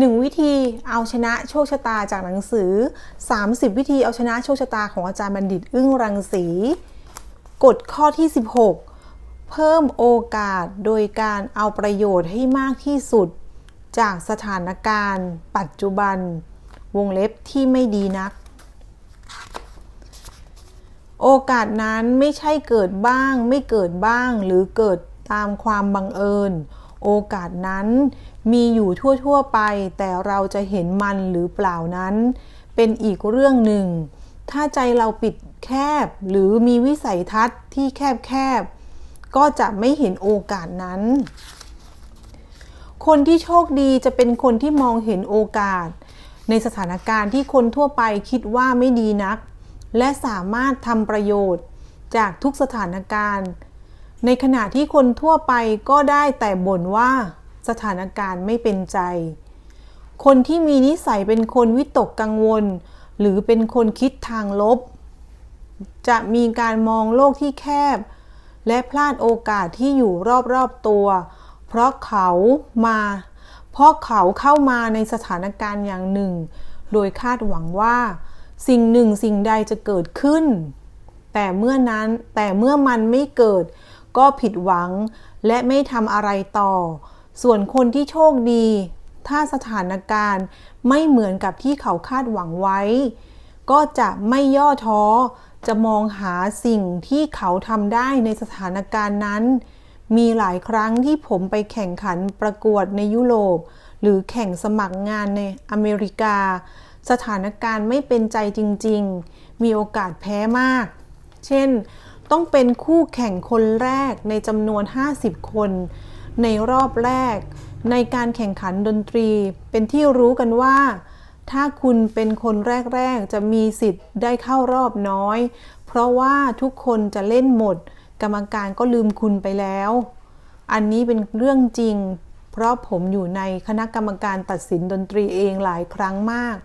1 วิธีเอาชนะโชคชะตาจากหนังสือ 30 วิธีเอาชนะโชคชะตาของอาจารย์บัณฑิตอึ้งรังสีกฎข้อที่ 16 เพิ่มโอกาสโดยการเอาประโยชน์ให้มากที่สุด จากสถานการณ์ ปัจจุบัน วงเล็บที่ไม่ดีนัก โอกาสนั้นไม่ใช่เกิดบ้าง ไม่เกิดบ้างหรือเกิดตามความบังเอิญ โอกาสนั้นมีอยู่ทั่วๆไป แต่เราจะเห็นมันหรือเปล่านั้น เป็นอีกเรื่องหนึ่ง ถ้าใจเราปิดแคบหรือมีวิสัยทัศน์ที่แคบๆ ก็จะไม่เห็นโอกาสนั้น คนที่โชคดีจะเป็นคนที่มองเห็นโอกาส ในสถานการณ์ที่คนทั่วไปคิดว่าไม่ดีนัก และสามารถทำประโยชน์จากทุกสถานการณ์ ในขณะที่คนทั่วไปก็ได้แต่บ่นว่าสถานการณ์ไม่เป็นใจ คนที่มีนิสัยเป็นคนวิตกกังวล หรือเป็นคนคิดทางลบ จะมีการมองโลกที่แคบ และพลาดโอกาสที่อยู่รอบๆตัว เพราะเขามาเพราะเขาเข้ามาในสถานการณ์อย่างหนึ่ง โดยคาดหวังว่า สิ่งหนึ่งสิ่งใดจะเกิดขึ้น แต่เมื่อนั้นแต่เมื่อมันไม่เกิด ก็ผิดหวัง และไม่ทำอะไรต่อ ส่วนคนที่โชคดี ถ้าสถานการณ์ไม่เหมือนกับที่เขาคาดหวังไว้ ก็จะไม่ย่อท้อ จะมองหาสิ่งที่เขาทำได้ในสถานการณ์นั้น มีหลายครั้งที่ผมไปแข่งขันประกวดในยุโรป หรือแข่งสมัครงานในอเมริกา สถานการณ์ไม่เป็นใจจริง ๆ มีโอกาสแพ้มาก เช่น ต้องเป็นคู่แข่งคนแรกในจำนวน 50 คน ในรอบแรก ในการแข่งขันดนตรี เป็นที่รู้กันว่า ถ้าคุณเป็นคนแรก ๆ จะมีสิทธิ์ได้เข้ารอบน้อย เพราะว่าทุกคนจะเล่นหมด กรรมการก็ลืมคุณไปแล้ว อันนี้เป็นเรื่องจริง เพราะผมอยู่ในคณะกรรมการตัดสินดนตรีเองหลายครั้งมาก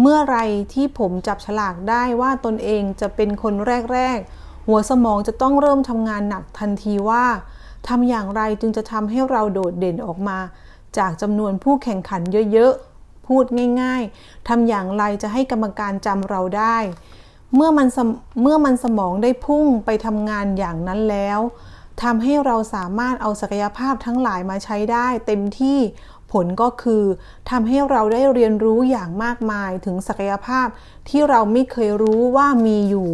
เมื่อไรที่ผมจับฉลากได้ว่าตนเองจะเป็นคนแรก ๆ หัวสมองจะต้องเริ่มทำงานหนักทันทีว่าทำอย่างไรจึงจะทำให้เราโดดเด่นออกมา จากจำนวนผู้แข่งขันเยอะๆ พูดง่ายๆ ทำอย่างไรจะให้กรรมการจำเราได้ เมื่อมันมเมื่อมันสมองได้พุ่งไปทำงานอย่างนั้นแล้วทำให้เราสามารถเอาศักยภาพทั้งหลายมาใช้ได้ เต็มที่ผลก็คือทำให้เราได้เรียนรู้อย่างมากมายถึงศักยภาพที่เราไม่เคยรู้ว่ามีอยู่